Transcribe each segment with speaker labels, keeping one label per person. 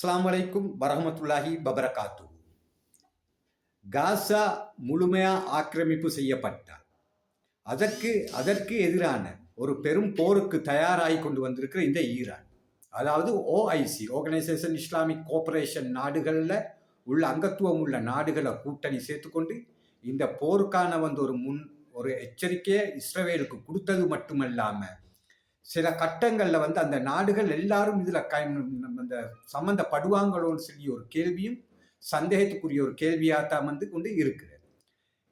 Speaker 1: அஸ்லாம் வலைக்கும் வரஹமத்துல்லாஹி பபரகாத்து காசா முழுமையாக ஆக்கிரமிப்பு செய்யப்பட்டார் அதற்கு அதற்கு எதிரான ஒரு பெரும் போருக்கு தயாராகி கொண்டு வந்திருக்கிற இந்த ஈரான். அதாவது ஓஐசி ஆர்கனைசேஷன் இஸ்லாமிக் கோஆபரேஷன் நாடுகளில் உள்ள அங்கத்துவம் உள்ள நாடுகளை கூட்டணி சேர்த்துக்கொண்டு இந்த போருக்கான வந்து ஒரு முன் ஒரு எச்சரிக்கையை இஸ்ரவேலுக்கு கொடுத்தது மட்டுமல்லாமல் சில கட்டங்களில் வந்து அந்த நாடுகள் எல்லாரும் இதில் க அந்த சம்மந்தப்படுவாங்களோன்னு சொல்லி ஒரு கேள்வியும் சந்தேகத்துக்குரிய ஒரு கேள்வியாக தான் வந்து கொண்டு இருக்குது.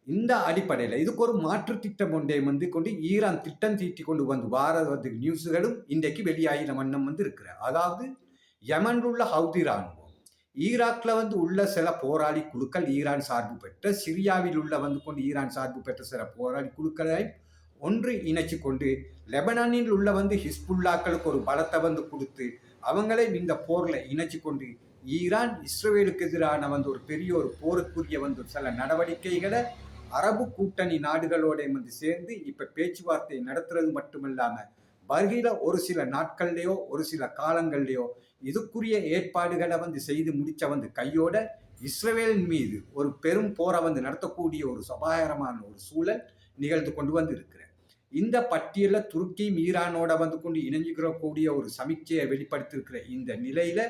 Speaker 1: இந்த அடிப்படையில் இதுக்கு ஒரு மாற்று திட்டம் ஒன்றே வந்து கொண்டு ஈரான் திட்டம் தீட்டி கொண்டு வந்து வார வந்து நியூஸுகளும் இன்றைக்கு வெளியாகின வண்ணம் வந்து இருக்கிற. அதாவது யமன் உள்ள ஹவுதி ராணுவம் ஈராக்கில் வந்து உள்ள சில போராளி குழுக்கள் ஈரான் சார்பு பெற்ற சிரியாவில் உள்ள வந்து கொண்டு ஈரான் சார்பு பெற்ற சில போராளி குழுக்களை ஒன்று இணைச்சு கொண்டு லெபனானில் உள்ள வந்து ஹிஸ்புல்லாக்களுக்கு ஒரு பலத்தை வந்து கொடுத்து அவங்களே இந்த போரில் இணைச்சு கொண்டு ஈரான் இஸ்ரேலுக்கு எதிரான வந்து ஒரு பெரிய ஒரு போருக்குரிய வந்து சில நடவடிக்கைகளை அரபு கூட்டணி நாடுகளோட வந்து சேர்ந்து இப்போ பேச்சுவார்த்தை நடத்துறது மட்டுமில்லாமல் வருகிற ஒரு சில நாட்கள்லையோ ஒரு சில காலங்கள்லையோ இதுக்குரிய ஏற்பாடுகளை வந்து செய்து முடிச்ச வந்து கையோட இஸ்ரேலின் மீது ஒரு பெரும் போரை வந்து நடத்தக்கூடிய ஒரு சபாயகரமான ஒரு சூழல் நிகழ்ந்து கொண்டு வந்து இருக்கிறேன் இந்த பட்டியலில் துருக்கியும் ஈரானோட வந்து கொண்டு இணைஞ்சுக்கிறக்கூடிய ஒரு சமீட்சையை வெளிப்படுத்தியிருக்கிற இந்த நிலையில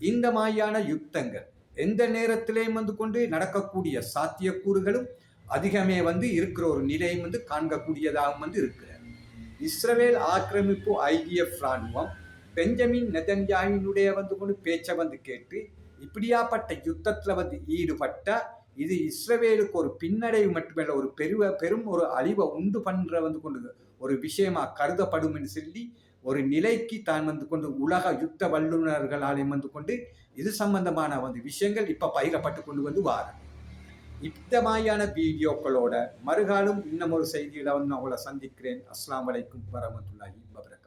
Speaker 1: இந்த மாதிரியான யுத்தங்கள் எந்த நேரத்திலையும் வந்து கொண்டு நடக்கக்கூடிய சாத்தியக்கூறுகளும் அதிகமே வந்து இருக்கிற ஒரு நிலையும் வந்து காண்கக்கூடியதாகவும் வந்து இருக்கிற. இஸ்ரவேல் ஆக்கிரமிப்பு ஐடிஎஃப் ராணுவம் பெஞ்சமின் நெதன்யாவினுடைய வந்து கொண்டு பேச்சை வந்து கேட்டு இப்படியாப்பட்ட யுத்தத்தில் வந்து ஈடுபட்ட இது இஸ்ரவேலுக்கு ஒரு பின்னடைவு மட்டுமல்ல ஒரு பெருவ பெரும் ஒரு அழிவை உண்டு பண்ற வந்து கொண்டு ஒரு விஷயமா கருதப்படும் என்று சொல்லி ஒரு நிலைக்கு தான் வந்து கொண்டு உலக யுத்த வல்லுநர்களாலையும் வந்து கொண்டு இது சம்பந்தமான வந்து விஷயங்கள் இப்ப பயிரப்பட்டு கொண்டு வந்து வார. இந்த மாதிரியான வீடியோக்களோட மறுகாலம் இன்னும் ஒரு செய்தியில வந்து நான் உங்களை சந்திக்கிறேன். அஸ்லாம் வலைக்கும் வரமத்துல்லாஹி வபரக்